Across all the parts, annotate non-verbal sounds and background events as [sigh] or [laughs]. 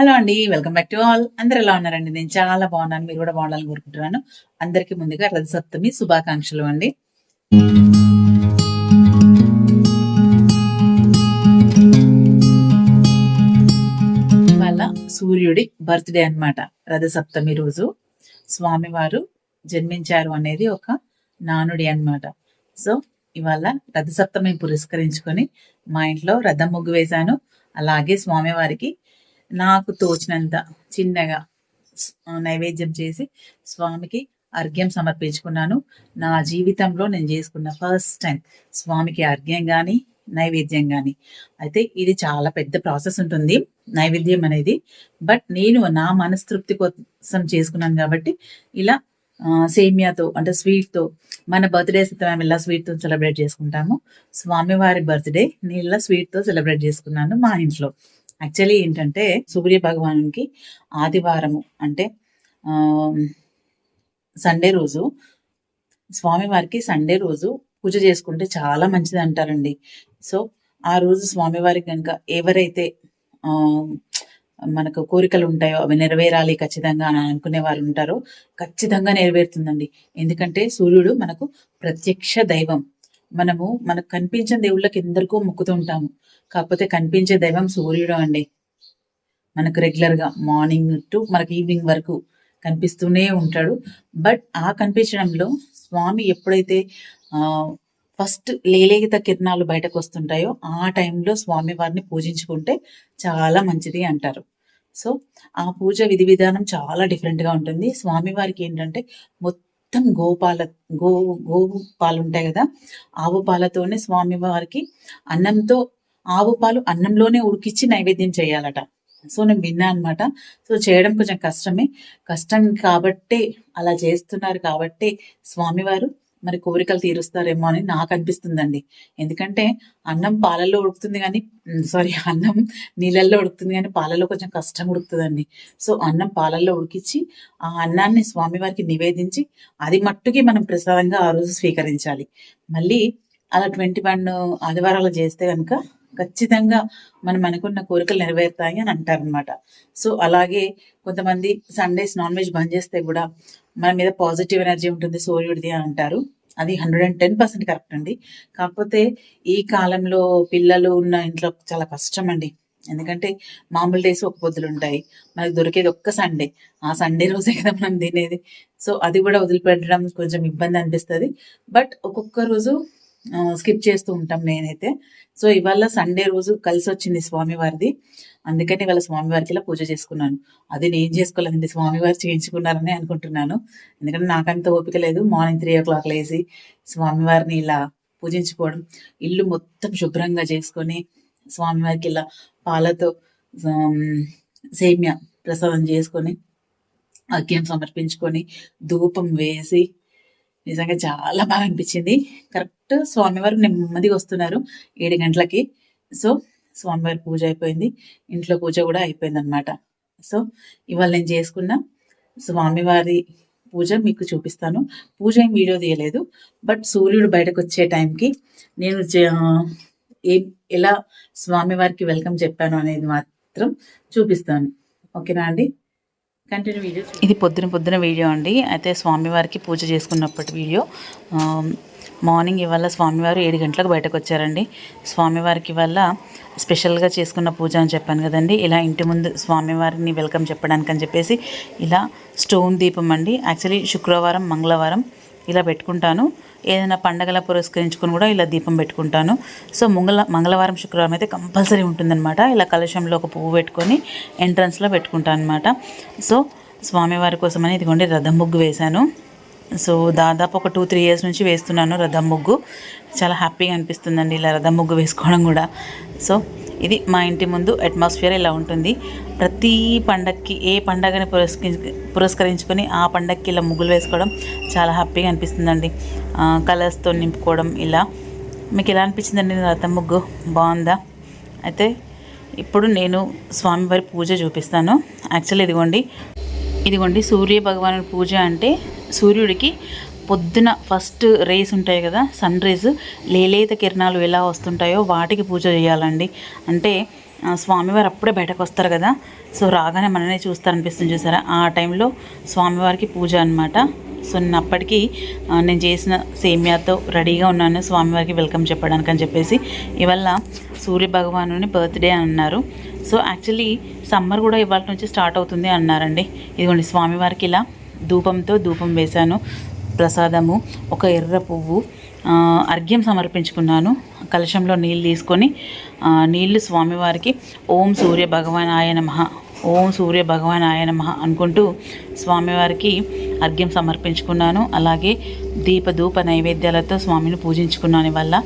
Hello అండి welcome back to all. అందరు ఎలా ఉన్నారండి? నేను చాలా బాగున్నాను మీరు కూడా బాగుండాలని కోరుకుంటున్నాను. అందరికీ ముందుగా రథ సప్తమి శుభాకాంక్షలు అండి. ఇవాళ సూర్యుడి బర్త్డే అన్నమాట రథ సప్తమి రోజు. స్వామివారు జన్మించారు అనేది ఒక నానుడి అన్నమాట. సో ఇవాళ రథ సప్తమి పురస్కరించుకొని మా ఇంట్లో రథం ముగ్గు వేశాను. అలాగే స్వామివారికి నాకు తోచినంత చిన్నగా నైవేద్యం చేసి స్వామికి అర్ఘ్యం సమర్పించుకున్నాను. నా జీవితంలో నేను చేసుకున్న ఫస్ట్ టైం స్వామికి అర్ఘ్యం కానీ నైవేద్యం కానీ అయితే ఇది చాలా పెద్ద ప్రాసెస్ ఉంటుంది నైవేద్యం అనేది. బట్ నేను నా మనస్తృప్తి కోసం చేసుకున్నాను కాబట్టి ఇలా సేమియాతో అంటే స్వీట్తో మన బర్త్డే మేము ఇలా స్వీట్తో సెలబ్రేట్ చేసుకుంటాము. స్వామివారి బర్త్డే నేను ఇలా స్వీట్తో సెలబ్రేట్ చేసుకున్నాను మా ఇంట్లో. యాక్చువల్లీ ఏంటంటే సూర్య భగవానునికి ఆదివారము అంటే ఆ, సండే రోజు స్వామివారికి సండే రోజు పూజ చేసుకుంటే చాలా మంచిది అంటారండి సో ఆ రోజు స్వామివారికి కనుక ఎవరైతే ఆ, మనకు కోరికలు ఉంటాయో అవి నెరవేరాలి ఖచ్చితంగా అని అనుకునే వారు ఉంటారో ఖచ్చితంగా నెరవేరుతుందండి. ఎందుకంటే సూర్యుడు మనకు ప్రత్యక్ష దైవం. మనము మనకు కనిపించిన దేవుళ్ళకి ఎందరికో మొక్కుతూ ఉంటాము. కాకపోతే కనిపించే దైవం సూర్యుడు అండి. మనకు రెగ్యులర్గా మార్నింగ్ టు మనకు ఈవినింగ్ వరకు కనిపిస్తూనే ఉంటాడు. బట్ ఆ కనిపించడంలో స్వామి ఎప్పుడైతే ఆ ఫస్ట్ లేలేగిత కిరణాలు బయటకు వస్తుంటాయో ఆ టైంలో స్వామి వారిని పూజించుకుంటే చాలా మంచిది అంటారు. సో ఆ పూజ విధి విధానం చాలా డిఫరెంట్గా ఉంటుంది. స్వామి వారికి ఏంటంటే మొత్తం మొత్తం గోపాల గో గోవు పాలు ఉంటాయి కదా ఆవు పాలతోనే స్వామి వారికి అన్నంతో ఆవు పాలు అన్నంలోనే ఉడికిచ్చి నైవేద్యం చేయాలట. సో నేను విన్నా అనమాట సో చేయడం కొంచెం కష్టమే. కష్టం కాబట్టే అలా చేస్తున్నారు కాబట్టే స్వామివారు మరి కోరికలు తీరుస్తారేమో అని నాకు అనిపిస్తుందండి. ఎందుకంటే అన్నం పాలల్లో ఉడుకుతుంది కానీ సారీ అన్నం నీళ్ళల్లో ఉడుకుతుంది కానీ పాలల్లో కొంచెం కష్టం ఉడుకుతుందండి. సో అన్నం పాలల్లో ఉడికించి ఆ అన్నాన్ని స్వామివారికి నివేదించి అది మట్టుకి మనం ప్రసాదంగా ఆ రోజు స్వీకరించాలి. మళ్ళీ అలా ట్వంటీ వన్ ఆదివారాలు చేస్తే కనుక ఖచ్చితంగా మనం అనుకున్న కోరికలు నెరవేరుతాయి అని అంటారనమాట సో అలాగే కొంతమంది సండేస్ నాన్ వెజ్ బంద్ చేస్తే కూడా మన మీద పాజిటివ్ ఎనర్జీ ఉంటుంది సూర్యుడిది అని అంటారు. అది hundred and ten percent correct అండి. కాకపోతే ఈ కాలంలో పిల్లలు ఉన్న ఇంట్లో చాలా కష్టం అండి. ఎందుకంటే మామూలు డేస్ ఒక పొద్దులు ఉంటాయి. మనకు దొరికేది ఒక్క సండే ఆ సండే రోజే కదా మనం తినేది. సో అది కూడా వదిలిపెట్టడం కొంచెం ఇబ్బంది అనిపిస్తుంది. బట్ ఒక్కొక్క రోజు స్కిప్ చేస్తూ ఉంటాం నేనైతే. సో ఇవాళ సండే రోజు కలిసి వచ్చింది స్వామివారిది. అందుకని ఇవాళ స్వామివారికి ఇలా పూజ చేసుకున్నాను. అది నేను చేసుకోలేదండి. స్వామివారు చేయించుకున్నారని అనుకుంటున్నాను. ఎందుకంటే నాకంత ఓపిక లేదు. మార్నింగ్ త్రీ ఓ క్లాక్ లేసి స్వామివారిని ఇలా పూజించుకోవడం. ఇల్లు మొత్తం శుభ్రంగా చేసుకొని స్వామివారికి ఇలా పాలతో సేమ్య ప్రసాదం చేసుకొని అగ్యం సమర్పించుకొని ధూపం వేసి నిజంగా చాలా బాగా అనిపించింది. కరెక్ట్ స్వామివారు నెమ్మదిగా వస్తున్నారు ఏడు గంటలకి. సో స్వామివారి పూజ అయిపోయింది. ఇంట్లో పూజ కూడా అయిపోయింది అనమాట సో ఇవాళ నేను చేసుకున్న స్వామివారి పూజ మీకు చూపిస్తాను. పూజ ఏం వీడియో తీయలేదు. బట్ సూర్యుడు బయటకు వచ్చే టైంకి నేను జ- ఏ ఎలా స్వామివారికి వెల్కమ్ చెప్పాను అనేది మాత్రం చూపిస్తాను. ఓకేనా అండి? ఇది పొద్దున పొద్దున వీడియో అండి. అయితే స్వామివారికి పూజ చేసుకున్నప్పటి వీడియో మార్నింగ్ ఇవాళ స్వామివారు ఏడు గంటలకు బయటకు వచ్చారండి. స్వామివారికి వల్ల స్పెషల్గా చేసుకున్న పూజ అని చెప్పాను కదండి. ఇలా ఇంటి ముందు స్వామివారిని వెల్కమ్ చెప్పడానికి అని చెప్పేసి ఇలా స్టోన్ దీపం అండి. యాక్చువల్లీ శుక్రవారం మంగళవారం ఇలా పెట్టుకుంటాను. ఏదైనా పండగల పురస్కరించుకొని కూడా ఇలా దీపం పెట్టుకుంటాను. సో మంగళ మంగళవారం శుక్రవారం అయితే కంపల్సరీ ఉంటుందన్నమాట. ఇలా కలశంలో ఒక పువ్వు పెట్టుకొని ఎంట్రన్స్లో పెట్టుకుంటాను అనమాట సో స్వామివారి కోసమని ఇదిగోండి రథం ముగ్గు వేశాను. సో దాదాపు ఒక టూ త్రీ ఇయర్స్ నుంచి వేస్తున్నాను రథం ముగ్గు చాలా హ్యాపీగా అనిపిస్తుందండి ఇలా రథం ముగ్గు వేసుకోవడం కూడా. సో ఇది మా ఇంటి ముందు అట్మాస్ఫియర్ ఇలా ఉంటుంది. ప్రతి పండక్కి ఏ పండగని పురస్కరి పురస్కరించుకొని ఆ పండక్కి ఇలా ముగ్గులు వేసుకోవడం చాలా హ్యాపీగా అనిపిస్తుందండి. కలర్స్తో నింపుకోవడం ఇలా. మీకు ఎలా అనిపించిందండి నా రథం ముగ్గు బాగుందా? అయితే ఇప్పుడు నేను స్వామివారి పూజ చూపిస్తాను. యాక్చువల్లీ ఇదిగోండి. ఇదిగోండి సూర్య భగవాను పూజ అంటే సూర్యుడికి పొద్దున ఫస్ట్ రేస్ ఉంటాయి కదా సన్ రేస్ లేలేత కిరణాలు ఎలా వస్తుంటాయో వాటికి పూజ చేయాలండి. అంటే స్వామివారు అప్పుడే బయటకు వస్తారు కదా సో రాగానే మననే చూస్తారనిపిస్తుంది చూసారా? ఆ టైంలో స్వామివారికి పూజ అనమాట సో నేను అప్పటికి నేను చేసిన సేమియాతో రెడీగా ఉన్నాను స్వామివారికి వెల్కమ్ చెప్పడానికి అని చెప్పేసి. ఇవల్ల సూర్య భగవానుని బర్త్డే అన్నారు. సో యాక్చువల్లీ సమ్మర్ కూడా ఇవాళ నుంచి స్టార్ట్ అవుతుంది అన్నారండి. ఇదిగోండి స్వామివారికి ఇలా ధూపంతో ధూపం వేశాను. ప్రసాదము ఒక ఎర్ర పువ్వు అర్ఘ్యం సమర్పించుకున్నాను. కలశంలో నీళ్ళు తీసుకొని నీళ్ళు స్వామివారికి ఓం సూర్య భగవాన్ ఆయ నమః ఓం సూర్య భగవాన్ ఆయ నమః అనుకుంటూ స్వామివారికి అర్ఘ్యం సమర్పించుకున్నాను. అలాగే దీప ధూప నైవేద్యాలతో స్వామిని పూజించుకున్నాను వల్ల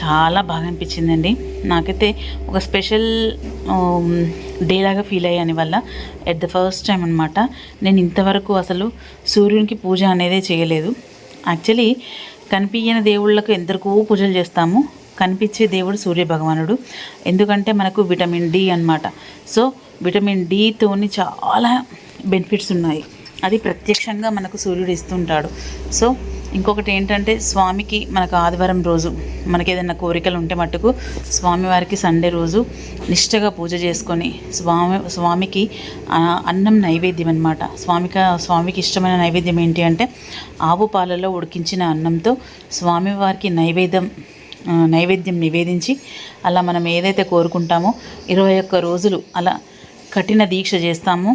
చాలా బాగా అనిపించిందండి. నాకైతే ఒక స్పెషల్ డే లాగా ఫీల్ అయ్యాను వల్ల ఎట్ ద ఫస్ట్ టైం అనమాట నేను ఇంతవరకు అసలు సూర్యునికి పూజ అనేది చేయలేదు. యాక్చువల్లీ కనిపించని దేవుళ్ళకు ఎందరికో పూజలు చేస్తాము. కనిపించే దేవుడు సూర్య భగవానుడు ఎందుకంటే మనకు విటమిన్ డి అన్నమాట. సో విటమిన్ డితోని చాలా బెనిఫిట్స్ ఉన్నాయి. అది ప్రత్యక్షంగా మనకు సూర్యుడు ఇస్తుంటాడు. సో ఇంకొకటి ఏంటంటే స్వామికి మనకు ఆదివారం రోజు మనకి ఏదైనా కోరికలు ఉంటే మట్టుకు స్వామివారికి సండే రోజు నిష్టగా పూజ చేసుకొని స్వామి స్వామికి అన్నం నైవేద్యం అనమాట స్వామిక స్వామికి ఇష్టమైన నైవేద్యం ఏంటి అంటే ఆవు పాలలో ఉడికించిన అన్నంతో స్వామివారికి నైవేద్యం నైవేద్యం నివేదించి అలా మనం ఏదైతే కోరుకుంటామో ఇరవై ఒక్క రోజులు అలా కఠిన దీక్ష చేస్తామో.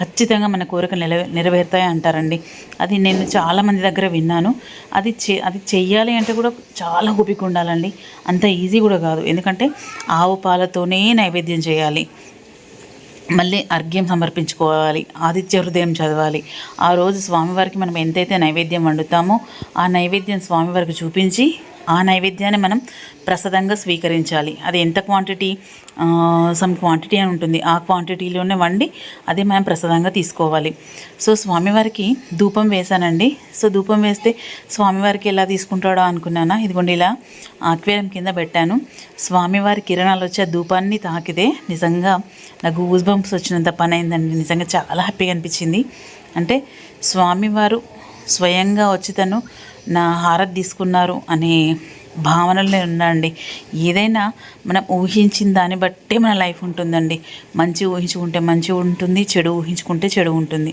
ఖచ్చితంగా మన కోరిక నెరవే నెరవేరుతాయి అంటారండి. అది నేను చాలామంది దగ్గర విన్నాను. అది చే అది చెయ్యాలి అంటే కూడా చాలా ఓపిక ఉండాలండి. అంత ఈజీ కూడా కాదు. ఎందుకంటే ఆవు పాలతోనే నైవేద్యం చేయాలి. మళ్ళీ అర్ఘ్యం సమర్పించుకోవాలి. ఆదిత్య హృదయం చదవాలి. ఆ రోజు స్వామివారికి మనం ఎంతైతే నైవేద్యం వండుతామో ఆ నైవేద్యం స్వామివారికి చూపించి ఆ నైవేద్యాన్ని మనం ప్రసాదంగా స్వీకరించాలి. అది ఎంత క్వాంటిటీ సమ్ క్వాంటిటీ అని ఉంటుంది. ఆ క్వాంటిటీలోనే వండి అది మనం ప్రసాదంగా తీసుకోవాలి. సో స్వామివారికి ధూపం వేశానండి. సో ధూపం వేస్తే స్వామివారికి ఎలా తీసుకుంటాడో అనుకున్నానా? ఇదిగోండి ఇలా ఆక్వేరం కింద పెట్టాను. స్వామివారి కిరణాలు వచ్చే ధూపాన్ని తాకితే నిజంగా నాకు గూస్ బంప్స్ వచ్చినంత పని అయిందండి నిజంగా చాలా హ్యాపీగా అనిపించింది. అంటే స్వామివారు స్వయంగా వచ్చి తను నా హారతి తీసుకున్నారు అనే భావనలే ఉన్నాండి ఏదైనా మనం ఊహించిన దాన్ని బట్టే మన లైఫ్ ఉంటుందండి. మంచి ఊహించుకుంటే మంచి ఉంటుంది చెడు ఊహించుకుంటే చెడు ఉంటుంది.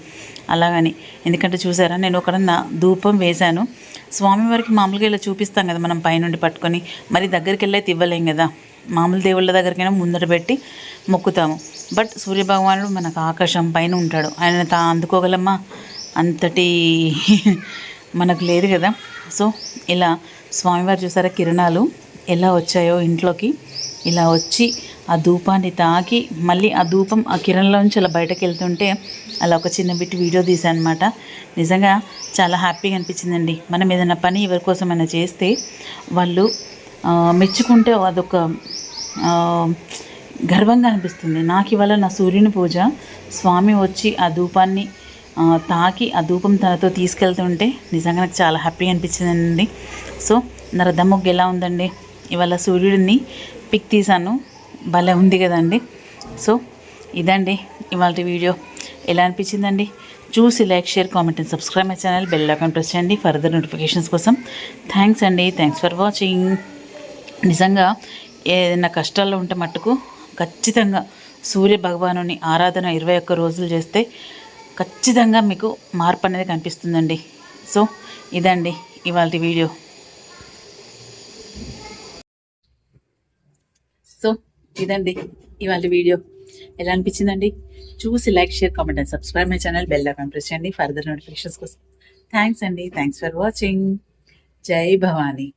అలాగని. ఎందుకంటే చూసారా నేను ఒక నా ధూపం వేశాను. స్వామివారికి మామూలుగా ఇలా చూపిస్తాం కదా మనం పైనుండి పట్టుకొని. మరి దగ్గరికి వెళ్ళైతే ఇవ్వలేం కదా. మామూలు దేవుళ్ళ దగ్గరికైనా ముందర పెట్టి మొక్కుతాము. బట్ సూర్యభగవానుడు మనకు ఆకాశం పైన ఉంటాడు. ఆయన తా అందుకోగలమా? అంతటి [laughs] మనకు లేదు కదా. సో ఇలా స్వామివారు చూసారా కిరణాలు ఎలా వచ్చాయో ఇంట్లోకి. ఇలా వచ్చి ఆ ధూపాన్ని తాకి మళ్ళీ ఆ ధూపం ఆ కిరణంలోంచి అలా బయటకు వెళ్తుంటే అలా ఒక చిన్న బిట్ వీడియో తీసాను అనమాట నిజంగా చాలా హ్యాపీగా అనిపించిందండి. మనం ఏదైనా పని ఎవరి కోసమైనా చేస్తే వాళ్ళు మెచ్చుకుంటే అదొక గర్వంగా అనిపిస్తుంది. నాకు ఇవాళ నా సూర్యుని పూజ స్వామి వచ్చి ఆ ధూపాన్ని తాకి ఆ ధూపం తనతో తీసుకెళ్తుంటే నిజంగా నాకు చాలా హ్యాపీగా అనిపించిందండి. సో నా రథం ముగ్గు ఎలా ఉందండి? ఇవాళ సూర్యుడిని పిక్ తీసాను భలే ఉంది కదండి. సో ఇదండి ఇవాళ వీడియో. ఎలా అనిపించిందండి? చూసి like share comment and subscribe my channel bell icon press చేయండి ఫర్దర్ నోటిఫికేషన్స్ కోసం. థ్యాంక్స్ అండి. థ్యాంక్స్ ఫర్ వాచింగ్ నిజంగా ఏదైనా కష్టాల్లో ఉంటే మట్టుకు ఖచ్చితంగా సూర్య భగవానుని ఆరాధన ఇరవై ఒక్క రోజులు చేస్తే ఖచ్చితంగా మీకు మార్పు అనేది కనిపిస్తుందండి. సో ఇదండి ఇవాళ వీడియో. సో ఇదండి ఇవాళ వీడియో. ఎలా అనిపించిందండి? చూసి like share comment and subscribe my channel bell icon press చేయండి ఫర్దర్ నోటిఫికేషన్స్ కోసం. థ్యాంక్స్ అండి. Thanks for watching. జై భవానీ.